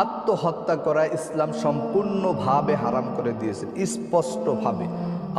আত্মহত্যা করা ইসলাম সম্পূর্ণভাবে হারাম করে দিয়েছেন, স্পষ্টভাবে।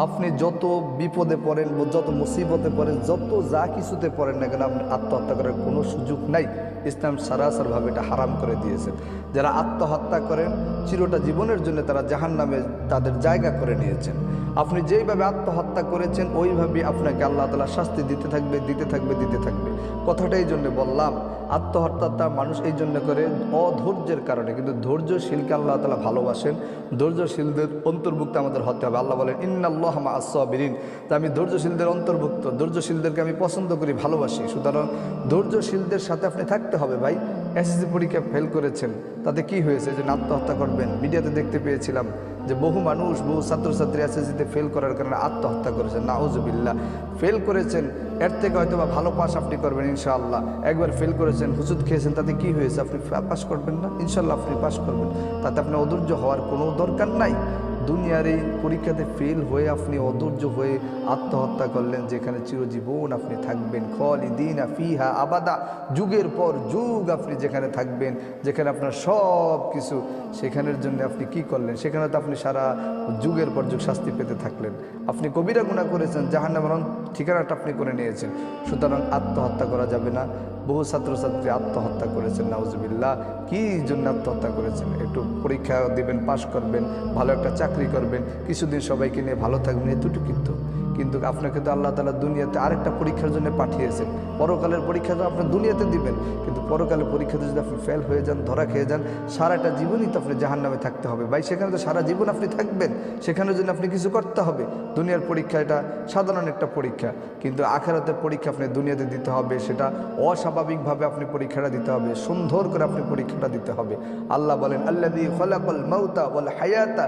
আপনি যত বিপদে পড়েন যত মুসিবতে পড়েন, যত যা কিছুতে পড়েন না কেন, আপনি আত্মহত্যা করার কোনো সুযোগ নাই। ইসলাম সারাসারভাবে এটা হারাম করে দিয়েছেন। যারা আত্মহত্যা করেন, চিরটা জীবনের জন্য তারা জাহান নামে তাদের জায়গা করে নিয়েছেন। আপনি যেইভাবে আত্মহত্যা করেছেন ওইভাবে আপনাকে আল্লাহ তালা শাস্তি দিতে থাকবে দিতে থাকবে দিতে থাকবে। কথাটা এই জন্য বললাম আত্মহত্যাটা মানুষ এই জন্য করে অধৈর্যের কারণে। কিন্তু ধৈর্যশীলকে আল্লাহ তালা ভালোবাসেন। ধৈর্যশীলদের অন্তর্ভুক্ত আমাদের হতে হবে। আল্লাহ বলেন, ইন্নাল্লাহ আসবিরিন তা আমি ধৈর্যশীলদের অন্তর্ভুক্ত, ধৈর্যশীলদেরকে আমি পছন্দ করি, ভালোবাসি। সুতরাং ধৈর্যশীলদের সাথে আপনি থাকতে হবে ভাই। এসএসসি পরীক্ষা ফেল করেছেন। তাতে কি হয়েছে? যে আত্মহত্যা করবেন। মিডিয়াতে দেখতে পেয়েছিলাম যে বহু মানুষ, বহু ছাত্রছাত্রী এসএসসিতে ফেল করার কারণে আত্মহত্যা করেছেন। নাউজুবিল্লাহ। ফেল করেছেন। এর থেকে হয়তো বা ভালো পাস আপনি করবেন, ইনশাআল্লাহ। একবার ফেল করেছেন হুজুদ খেয়েছেন, তাতে কি হয়েছে? আপনি পাস করবেন না? ইনশাল্লাহ আপনি পাস করবেন। তাতে আপনি অধৈর্য হওয়ার কোনো দরকার নাই। দুনিয়ার এই পরীক্ষাতে ফেল হয়ে আপনি অধৈর্য হয়ে আত্মহত্যা করলেন, যেখানে চিরজীবন আপনি থাকবেন। দিন ফিহা আবাদা। যুগের পর যুগ আপনি যেখানে থাকবেন, যেখানে আপনার সব কিছু, সেখানের জন্য আপনি কি করলেন? সেখানে তো আপনি সারা যুগের পর যুগ শাস্তি পেতে থাকলেন। আপনি কবিরা গুণা করেছেন জাহান্নামরণ ঠিকানাটা আপনি করে নিয়েছেন। সুতরাং আত্মহত্যা করা যাবে না। বহু ছাত্রছাত্রী আত্মহত্যা করেছেন, নাউজবিল্লাহ। কি জন্য আত্মহত্যা করেছেন? একটু পরীক্ষা দেবেন, পাশ করবেন, ভালো একটা চাকরি করবেন কিছুদিন সবাইকে নিয়ে ভালো থাকবেন এতটুকু কিন্তু। কিন্তু আপনাকে তো আল্লাহ তালা দুনিয়াতে আরেকটা পরীক্ষার জন্য পাঠিয়েছেন। পরকালের পরীক্ষা তো আপনি দুনিয়াতে দিবেন, কিন্তু পরকালের পরীক্ষাতে যদি আপনি ফেল হয়ে যান, ধরা খেয়ে যান, সারাটা জীবনই তো আপনি জাহান নামে থাকতে হবে। ভাই, সেখানে তো সারা জীবন আপনি থাকবেন, সেখানের জন্য আপনি কিছু করতে হবে। দুনিয়ার পরীক্ষা এটা সাধারণ একটা পরীক্ষা, কিন্তু আখেরাতের পরীক্ষা আপনি দুনিয়াতে দিতে হবে, সেটা অস্বাভাবিকভাবে আপনি পরীক্ষাটা দিতে হবে, সুন্দর করে আপনি পরীক্ষাটা দিতে হবে। আল্লাহ বলেন আল্লাহ হায়াতা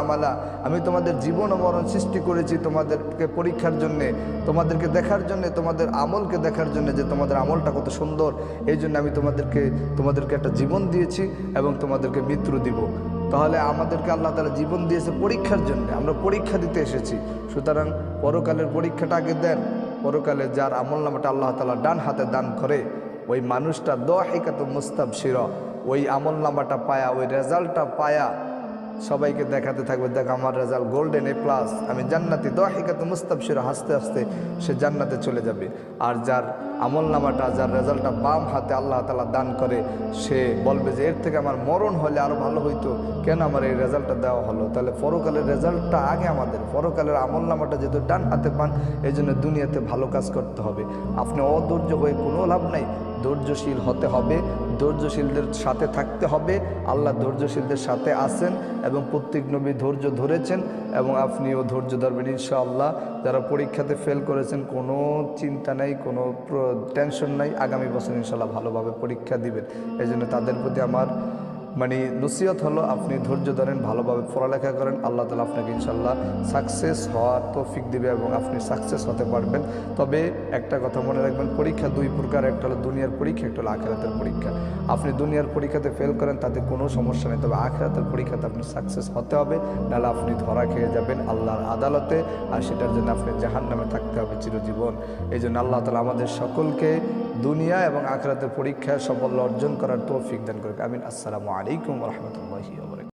আমালা। আমি তোমাদের জীবন ও সৃষ্টি করেছি তোমাদেরকে পরীক্ষার জন্যে, তোমাদেরকে দেখার জন্য, তোমাদের আমলকে দেখার জন্য যে তোমাদের আমলটা কত সুন্দর, এই জন্য আমি তোমাদেরকে তোমাদেরকে একটা জীবন দিয়েছি এবং তোমাদেরকে মৃত্যু দিব। তাহলে আমাদেরকে আল্লাহ তালা জীবন দিয়েছে পরীক্ষার জন্য, আমরা পরীক্ষা দিতে এসেছি। সুতরাং পরকালের পরীক্ষাটা আগে দেন, পরকালে যার আমল নামাটা আল্লাহ তালা ডান হাতে দান করে, ওই মানুষটা দহিকাত মুস্তাব শির ওই আমল নামাটা পায়া, ওই রেজাল্টটা পায়া সবাইকে দেখাতে থাকবে। দেখ আমার রেজাল্ট গোল্ডেন এ প্লাস। আমি জান্নাতি দহিকাত মুস্তাবশির হাসতে হাসতে সে জান্নাতে চলে যাবে। আর যার আমল নামাটা, যার রেজাল্টটা বাম হাতে আল্লাহ তালা দান করে, সে বলবে যে, এর থেকে আমার মরণ হলে আরও ভালো হইতো। কেন আমার এই রেজাল্টটা দেওয়া হলো? তাহলে পরকালের রেজাল্টটা আগে আমাদের। পরকালের আমল নামাটা যেহেতু ডান হাতে পান এই জন্য দুনিয়াতে ভালো কাজ করতে হবে। আপনি অধৈর্য হয়ে কোনো লাভ নাই। ধৈর্যশীল হতে হবে, ধৈর্যশীলদের সাথে থাকতে হবে, আল্লাহ ধৈর্যশীলদের সাথে আছেন এবং প্রত্যেক নবী ধৈর্য ধরেছেন এবং আপনিও ধৈর্য ধরবেন ইনশাআল্লাহ। যারা পরীক্ষাতে ফেল করেছেন, কোনো চিন্তা নেই, কোনো টেনশন নাই। আগামী বছর ইনশাল্লাহ ভালোভাবে পরীক্ষা দিবেন। এই তাদের প্রতি আমার মানে নসিহত হলো আপনি ধৈর্য ধরেন, ভালোভাবে পড়ালেখা করেন, আল্লাহ তালা আপনাকে ইনশাল্লাহ সাকসেস হওয়ার তৌফিক দিবে এবং আপনি সাকসেস হতে পারবেন। তবে একটা কথা মনে রাখবেন, পরীক্ষা দুই প্রকার, একটা হলো দুনিয়ার পরীক্ষা, একটা হলো আখেরাতের পরীক্ষা। আপনি দুনিয়ার পরীক্ষাতে ফেল করেন, তাতে কোনো সমস্যা নেই, তবে আখেরাতের পরীক্ষাতে আপনি সাকসেস হতে হবে, নাহলে আপনি ধরা খেয়ে যাবেন আল্লাহর আদালতে, আর সেটার জন্য আপনি জাহান নামে থাকতে হবে চিরজীবন। এই জন্য আল্লাহ তালা আমাদের সকলকে দুনিয়া এবং আখরাতের পরীক্ষায় সফল অর্জন করার তৌফিক দান করবে আমিন। আসসালামু আলাইকুম রহমতুল্লাহি